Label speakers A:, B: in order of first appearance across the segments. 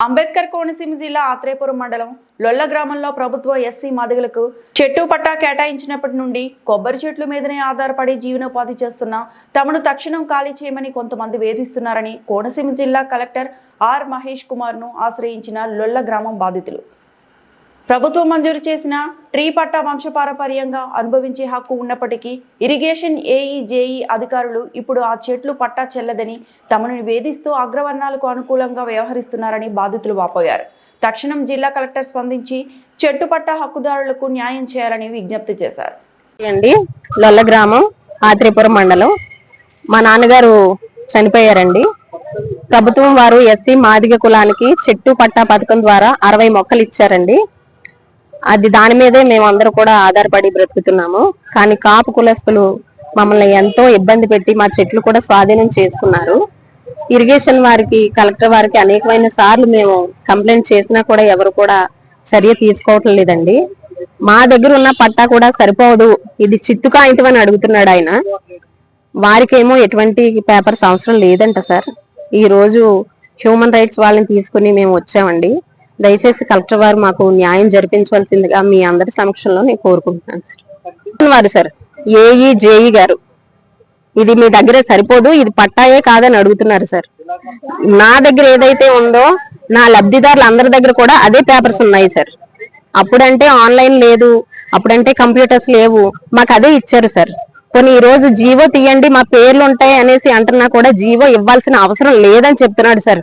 A: అంబేద్కర్ కోనసీమ జిల్లా ఆత్రేయపురం మండలం లొల్ల గ్రామంలో ప్రభుత్వ ఎస్సీ మాదిగలకు చెట్టు పట్టా కేటాయించినప్పటి నుండి కొబ్బరి చెట్ల మీదనే ఆధారపడి జీవనోపాధి చేస్తున్న తమను తక్షణం ఖాళీ చేయమని కొంతమంది వేధిస్తున్నారని కోనసీమ జిల్లా కలెక్టర్ ఆర్ మహేష్ కుమార్ను ఆశ్రయించిన లొల్ల గ్రామం బాధితులు. ప్రభుత్వం మంజూరు చేసిన ట్రీ పట్టా వంశపారపర్యంగా అనుభవించే హక్కు ఉన్నప్పటికీ ఇరిగేషన్ ఏఈ జేఈ అధికారులు ఇప్పుడు ఆ చెట్లు పట్టా చెల్లదని తమను వేధిస్తూ అగ్రవర్ణాలకు అనుకూలంగా వ్యవహరిస్తున్నారని బాధితులు వాపోయారు. తక్షణం జిల్లా కలెక్టర్ స్పందించి చెట్టు పట్టా హక్కుదారులకు న్యాయం చేయాలని విజ్ఞప్తి చేశారు.
B: అండి లొల్ల గ్రామం ఆత్రిపురం మండలం. మా నాన్నగారు చనిపోయారండి. ప్రభుత్వం వారు ఎస్టీ మాదిగ కులానికి చెట్టు పట్టా పథకం ద్వారా అరవై మొక్కలు ఇచ్చారండి. అది దాని మీదే మేమందరూ కూడా ఆధారపడి బ్రతుకుతున్నాము. కానీ కాపు కులస్తులు మమ్మల్ని ఎంతో ఇబ్బంది పెట్టి మా చెట్లు కూడా స్వాధీనం చేసుకున్నారు. ఇరిగేషన్ వారికి కలెక్టర్ వారికి అనేకమైన సార్లు మేము కంప్లైంట్ చేసినా కూడా ఎవరు కూడా చర్య తీసుకోవటం లేదండి. మా దగ్గర ఉన్న పట్టా కూడా సరిపోదు. ఇది చిత్తు అని అడుగుతున్నాడు ఆయన. వారికేమో ఎటువంటి పేపర్స్ అవసరం లేదంట సార్. ఈ రోజు హ్యూమన్ రైట్స్ వాళ్ళని తీసుకుని మేము వచ్చామండి. దయచేసి కలెక్టర్ వారు మాకు న్యాయం జరిపించవలసిందిగా మీ అందరి సమక్షంలో నేను కోరుకుంటున్నాను సార్. వారు సార్ ఏఈ జేఈ గారు ఇది మీ దగ్గర సరిపోదు ఇది పట్టాయే కాదని అడుగుతున్నారు సార్. నా దగ్గర ఏదైతే ఉందో నా లబ్ధిదారులు అందరి దగ్గర కూడా అదే పేపర్స్ ఉన్నాయి సార్. అప్పుడంటే ఆన్లైన్ లేదు అప్పుడంటే కంప్యూటర్స్ లేవు మాకు అదే ఇచ్చారు సార్. కొన్ని ఈ రోజు జీవో తీయండి మా పేర్లు ఉంటాయి అనేసి అంటున్నా కూడా జీవో ఇవ్వాల్సిన అవసరం లేదని చెప్తున్నాడు సార్.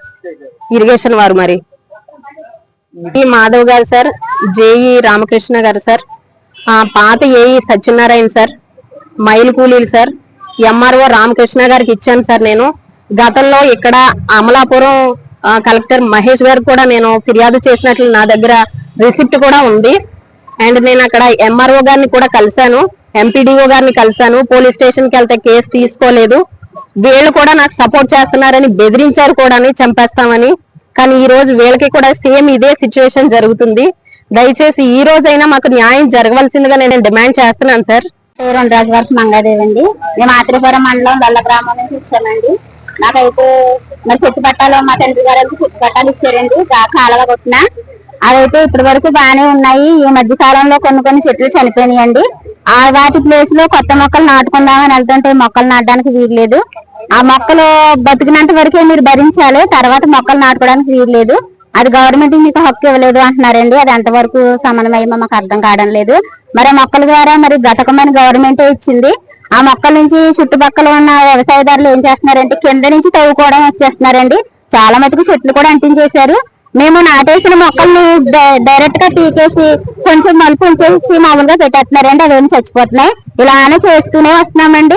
B: ఇరిగేషన్ వారు మరి. ఈ మాధవ్ గారు సార్ జేఈ రామకృష్ణ గారు సార్ ఆ పాత ఏఈ సత్యనారాయణ సార్ మైలు కూలీలు సార్ ఎంఆర్ఓ రామకృష్ణ గారికి ఇచ్చాను సార్ నేను. గతంలో ఇక్కడ అమలాపురం కలెక్టర్ మహేష్ గారు కూడా నేను ఫిర్యాదు చేసినట్లు నా దగ్గర రిసిప్ట్ కూడా ఉంది. అండ్ నేను అక్కడ ఎంఆర్ఓ గారిని కూడా కలిశాను ఎంపీడీఓ గారిని కలిశాను. పోలీస్ స్టేషన్కి వెళ్తే కేసు తీసుకోలేదు. వీళ్ళు కూడా నాకు సపోర్ట్ చేస్తున్నారని బెదిరించారు కూడా చంపేస్తామని. కానీ ఈ రోజు వీళ్ళకి కూడా సేమ్ ఇదే సిచ్యువేషన్ జరుగుతుంది. దయచేసి ఈ రోజైనా మాకు న్యాయం జరగవలసిందిగా నేను డిమాండ్ చేస్తున్నాను సార్.
C: రెండు రోజుల వరకు మంగాదేవి అండి. మేము ఆత్రిపురం మండలం వల్ల గ్రామం నుంచి వచ్చామండి. నాకైతే మరి చుట్టుపట్టాలు మా తండ్రి గారు అయితే ఇచ్చారండి. కాలగా కొట్టిన. అవైతే ఇప్పటి వరకు బాగానే ఉన్నాయి. ఈ మధ్య కాలంలో కొన్ని కొన్ని చెట్లు చనిపోయినాయండి. ఆ వాటి ప్లేస్లో కొత్త మొక్కలు నాటుకుందామని వెళ్తుంటే మొక్కలు నాటడానికి వీల్లేదు ఆ మొక్కలు బతికినంత వరకే మీరు భరించాలి. తర్వాత మొక్కలు నాటుకోవడానికి వీల్లేదు అది గవర్నమెంట్ మీకు హక్కు ఇవ్వలేదు అంటున్నారండి. అది ఎంతవరకు సమన్వయమో మాకు అర్థం కావడం లేదు. మరి మొక్కల ద్వారా మరి గతకమని గవర్నమెంట్ ఇచ్చింది. ఆ మొక్కల నుంచి చుట్టుపక్కల ఉన్న వ్యవసాయదారులు ఏం చేస్తున్నారంటే కింద నుంచి తవ్వుకోవడం వచ్చేస్తున్నారండి. చాలా మటుకు చెట్లు కూడా అంటించేశారు. మేము నాటేసిన మొక్కల్ని డై- డైరెక్ట్గా పీకేసి కొంచెం మలుపు ఉంచేసి మామూలుగా పెట్టేస్తున్నారండి అవేమి చచ్చిపోతున్నాయి. ఇలానే చేస్తూనే వస్తున్నామండి.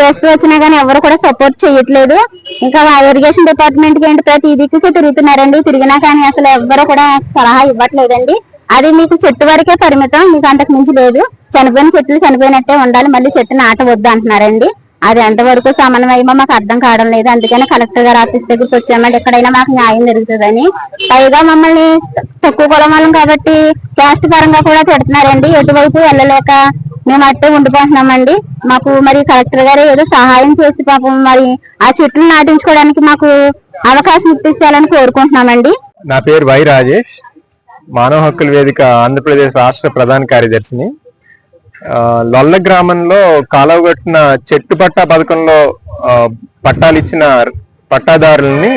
C: చేస్తూ వచ్చినా గానీ ఎవరు కూడా సపోర్ట్ చేయట్లేదు. ఇంకా ఇరిగేషన్ డిపార్ట్మెంట్కి ఏంటి ప్రతి దిక్కుకి తిరుగుతున్నారండి. తిరిగినా కానీ అసలు ఎవ్వరు కూడా సలహా ఇవ్వట్లేదండి. అది మీకు చెట్టు వరకే పరిమితం. మీకు అంతకు మించి లేదు. చనిపోయిన చెట్లు చనిపోయినట్టే ఉండాలి. మళ్ళీ చెట్టు నాటవద్దు అంటున్నారండి. అది ఎంతవరకు సమన్వయమో మాకు అర్థం కావడం లేదు. అందుకని కలెక్టర్ గారు ఆఫీస్ దగ్గరికి వచ్చామండి ఎక్కడైనా మాకు న్యాయం జరుగుతుందని. పైగా మమ్మల్ని తక్కువ కులం వాళ్ళం కాబట్టి క్యాస్ట్ పరంగా కూడా పెడుతున్నారండి ఎటువైపు వెళ్ళలేక మేము అట్టే ఉండిపోతున్నామండి. మాకు మరి కలెక్టర్ గారు ఏదో సహాయం చేసి పాపం మరి ఆ చెట్లు నాటించుకోవడానికి మాకు అవకాశం ఇప్పించాలని కోరుకుంటున్నామండి.
D: నా పేరు వై రాజేష్. మానవ హక్కుల వేదిక ఆంధ్రప్రదేశ్ రాష్ట్ర ప్రధాన కార్యదర్శిని. లొల్ల గ్రామంలో కాలువగట్టిన చెట్టు పట్టా పథకంలో పట్టాలు ఇచ్చిన పట్టాదారుల్ని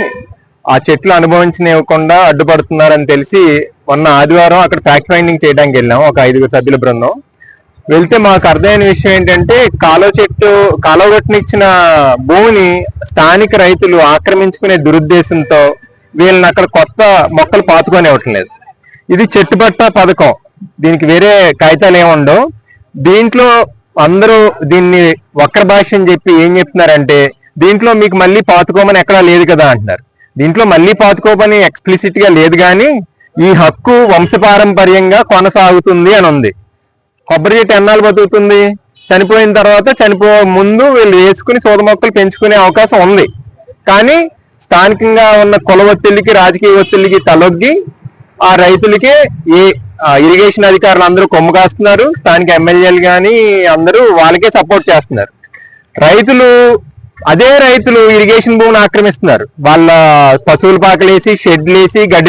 D: ఆ చెట్లు అనుభవించనివ్వకుండా అడ్డుపడుతున్నారని తెలిసి మొన్న ఆదివారం అక్కడ ఫ్యాక్ట్ ఫైండింగ్ చేయడానికి వెళ్ళాం ఒక ఐదుగురు సభ్యుల బృందం. వెళ్తే మాకు అర్థమైన విషయం ఏంటంటే కాలువ చెట్టు కాలువగట్టునిచ్చిన భూమిని స్థానిక రైతులు ఆక్రమించుకునే దురుద్దేశంతో వీళ్ళని అక్కడ కొత్త మొక్కలు పాతుకొని లేదు. ఇది చెట్టుబట్ట పథకం. దీనికి వేరే కాగితాలు ఏముండవు దీంట్లో అందరూ దీన్ని వక్ర భాష అని చెప్పి ఏం చెప్తున్నారంటే దీంట్లో మీకు మళ్ళీ పాతుకోమని ఎక్కడా లేదు కదా అంటున్నారు. దీంట్లో మళ్ళీ పాతుకోమని ఎక్స్ప్లిసిట్గా లేదు కానీ ఈ హక్కు వంశపారంపర్యంగా కొనసాగుతుంది అని ఉంది. కొబ్బరి చెట్టు ఎన్నాళ్ళు బతుకుతుంది? చనిపోయిన తర్వాత చనిపో ముందు వీళ్ళు వేసుకుని సోద మొక్కలు పెంచుకునే అవకాశం ఉంది. కానీ స్థానికంగా ఉన్న కుల ఒత్తిళ్ళకి రాజకీయ ఒత్తిళ్ళకి తలొగ్గి ఆ రైతులకి ఏ ఇరిగేషన్ అధికారులు అందరూ కొమ్ము కాస్తున్నారు. స్థానిక ఎమ్మెల్యేలు కానీ అందరూ వాళ్ళకే సపోర్ట్ చేస్తున్నారు. రైతులు అదే రైతులు ఇరిగేషన్ భూమిని ఆక్రమిస్తున్నారు. వాళ్ళ పశువుల పాకలేసి షెడ్లేసి గడ్డి